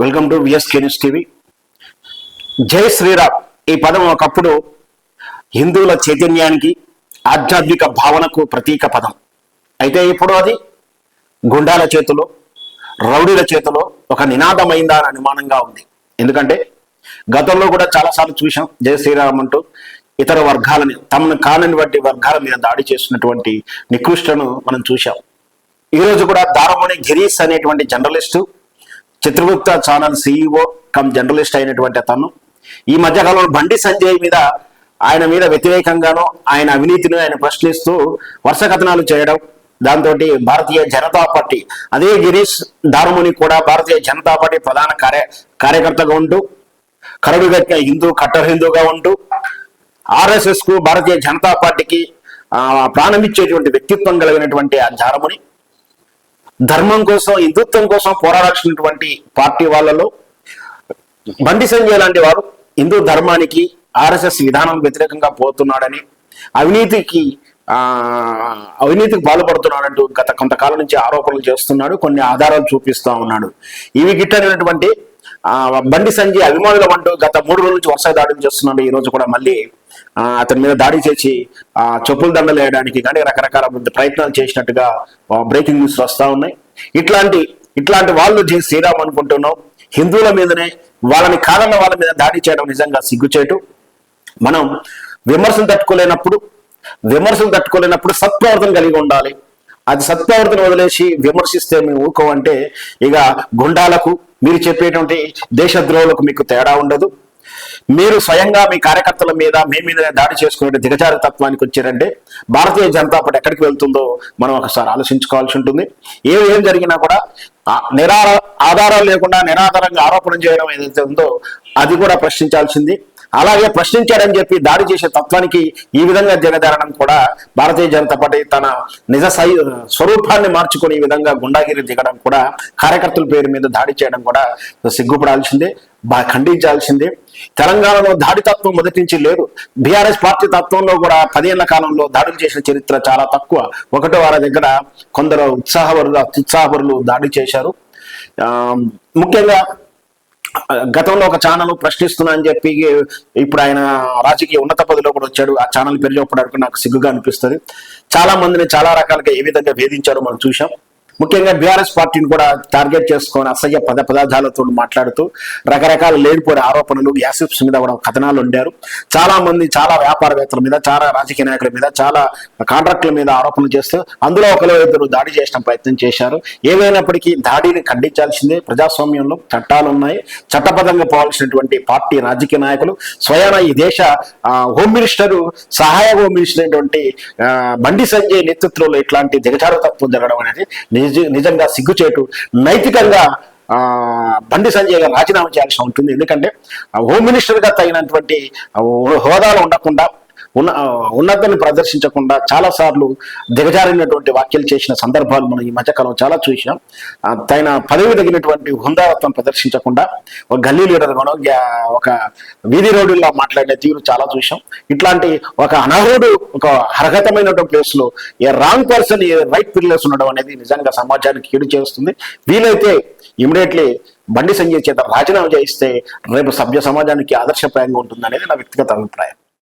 Welcome to VSK news TV Jai Shriram. ఈ పదం ఒకప్పుడు హిందువుల చైతన్యానికి ఆధ్యాత్మిక భావనకు ప్రతీక పదం. అయితే ఇప్పుడు అది గుండాల చేతిలో రౌడీల చేతిలో ఒక నినాదమైందా అని అనుమానంగా ఉంది. ఎందుకంటే గతంలో కూడా చాలాసార్లు చూసాం జై శ్రీరామ్ అంటూ ఇతర వర్గాలని తమను కానని వంటి వర్గాల మీద దాడి చేస్తున్నటువంటి నికృష్టను మనం చూశాం. ఈ రోజు కూడా దారమణి గిరీష్ అనేటువంటి journalist Chitragupta channel CEO cum journalist అయినటువంటి అతను. ఈ మధ్యకాలంలో బండి సంజయ్ మీద ఆయన మీద వ్యతిరేకంగానో ఆయన అవినీతిని ఆయన ప్రశ్నిస్తూ వరుస కథనాలు చేయడం దాంతో భారతీయ జనతా పార్టీ అదే గిరీష్ దారుముని కూడా భారతీయ జనతా పార్టీ ప్రధాన కార్య కార్యకర్తగా ఉంటూ కరడుగట్టిన హిందూ కట్టర్ హిందూగా ఉంటూ ఆర్ఎస్ఎస్కు భారతీయ జనతా పార్టీకి ప్రాణమిచ్చేటువంటి వ్యక్తిత్వం కలిగినటువంటి ఆ జారముని. ధర్మం కోసం హిందుత్వం కోసం పోరాడాల్సినటువంటి పార్టీ వాళ్ళలో బండి సంజయ్ లాంటి వారు హిందూ ధర్మానికి ఆర్ఎస్ఎస్ విధానం వ్యతిరేకంగా పోతున్నాడని అవినీతికి అవినీతికి పాల్పడుతున్నాడంటూ గత కొంతకాలం నుంచి ఆరోపణలు చేస్తున్నాడు కొన్ని ఆధారాలు చూపిస్తూ ఉన్నాడు. ఇవి గిట్టనటువంటి బండి సంజయ్ అభిమానుల అంటూ గత మూడు రోజుల నుంచి వరుసగా దాడులు చేస్తున్నాడు. ఈ రోజు కూడా మళ్ళీ అతని మీద దాడి చేసి ఆ చెప్పులు దండలు వేయడానికి కానీ రకరకాల ప్రయత్నాలు చేసినట్టుగా బ్రేకింగ్ న్యూస్ వస్తా ఉన్నాయి. ఇట్లాంటి ఇట్లాంటి వాళ్ళు జై శ్రీరామ్ అనుకుంటున్నాం. హిందువుల మీదనే వాళ్ళని కాదన్న వాళ్ళ మీద దాడి చేయడం నిజంగా సిగ్గుచేటు. మనం విమర్శలు తట్టుకోలేనప్పుడు విమర్శలు తట్టుకోలేనప్పుడు సత్ప్రవర్తన కలిగి ఉండాలి. అది సత్ప్రవర్తన వదిలేసి విమర్శిస్తే మేము ఊకోమంటే ఇక గుండాలకు మీరు చెప్పేటువంటి దేశద్రోహులకు మీకు తేడా ఉండదు. మీరు స్వయంగా మీ కార్యకర్తల మీద మీ మీద దాడి చేసుకునే దిగజారి తత్వానికి వచ్చారంటే భారతీయ జనతా పార్టీ ఎక్కడికి వెళ్తుందో మనం ఒకసారి ఆలోచించుకోవాల్సి ఉంటుంది. ఏం ఏం జరిగినా కూడా నిరా ఆధారాలు లేకుండా నిరాధారంగా ఆరోపణ చేయడం ఏదైతే ఉందో అది కూడా ప్రశ్నించాల్సింది. అలాగే ప్రశ్నించాడని చెప్పి దాడి చేసే తత్వానికి ఈ విధంగా జగదారణం కూడా భారతీయ జనతా పార్టీ తన నిజ సై స్వరూపాన్ని మార్చుకొని ఈ విధంగా గుండాగిరి దిగడం కూడా కార్యకర్తల పేరు మీద దాడి చేయడం కూడా సిగ్గుపడాల్సిందే బాగా ఖండించాల్సిందే. తెలంగాణలో దాడి తత్వం మొదటి నుంచి లేదు. బీఆర్ఎస్ పార్టీ తత్వంలో కూడా పదేళ్ళ కాలంలో దాడులు చేసిన చరిత్ర చాలా తక్కువ. ఒకటో వారి దగ్గర కొందరు ఉత్సాహపరులు అత్యుత్సాహపరులు దాడి చేశారు. ఆ, ముఖ్యంగా గతంలో ఒక ఛానల్ ప్రశ్నిస్తున్నా అని చెప్పి ఇప్పుడు ఆయన రాజకీయ ఉన్నత పదవిలో కూడా వచ్చాడు. ఆ ఛానల్ పేరు చెప్పడానికి నాకు సిగ్గుగా అనిపిస్తుంది. చాలా మందిని చాలా రకాలుగా ఏ విధంగా వేధించారో మనం చూసాం ముఖ్యంగా బీఆర్ఎస్ పార్టీని కూడా టార్గెట్ చేసుకొని అసహ్య పద పదార్థాలతో మాట్లాడుతూ రకరకాల లేనిపోయిన ఆరోపణలు యాసిప్స్ మీద కూడా కథనాలు ఉండారు. చాలా మంది చాలా వ్యాపారవేత్తల మీద చాలా రాజకీయ నాయకుల మీద చాలా కాంట్రాక్టుల మీద ఆరోపణలు చేస్తూ అందులో ఒకరు ఇద్దరు దాడి చేసిన ప్రయత్నం చేశారు. ఏమైనప్పటికీ దాడిని ఖండించాల్సిందే. ప్రజాస్వామ్యంలో చట్టాలు ఉన్నాయి. చట్టబద్ధంగా పోవాల్సినటువంటి పార్టీ రాజకీయ నాయకులు స్వయాన ఈ దేశ హోమ్ మినిస్టరు సహాయ హోమ్ మినిస్టర్ అయినటువంటి బండి సంజయ్ నేతృత్వంలో ఇట్లాంటి దిగజారు తప్పు జరగడం అనేది నిజ నిజంగా సిగ్గుచేటు నైతికంగా ఆ బండి సంజయ్ గారు రాజీనామా చేయాల్సి ఉంటుంది. ఎందుకంటే హోమ్ మినిస్టర్గా తగినటువంటి హోదాలు హోదాలో ఉండకుండా ఉన్న ఆ, ప్రదర్శించకుండా చాలా సార్లు దిగజారినటువంటి వ్యాఖ్యలు చేసిన సందర్భాలు మనం ఈ మధ్యకాలం చాలా చూసాం తన పదవి తగినటువంటి హుందారత్వం ప్రదర్శించకుండా ఒక గల్లీ లీడర్గానో ఒక వీధి రోడ్డుల్లో మాట్లాడే తీరు చాలా చూసాం ఇట్లాంటి ఒక అనర్హుడు ఒక అర్హతమైనటువంటి ప్లేస్లో a wrong person a right place ఉండడం అనేది నిజంగా సమాజానికి కీడు చేస్తుంది. వీలైతే ఇమీడియట్లీ బండి సంజయ్ చేత రాజీనామా చేయిస్తే రేపు సభ్య సమాజానికి ఆదర్శప్రాయంగా ఉంటుంది అనేది నా వ్యక్తిగత అభిప్రాయం.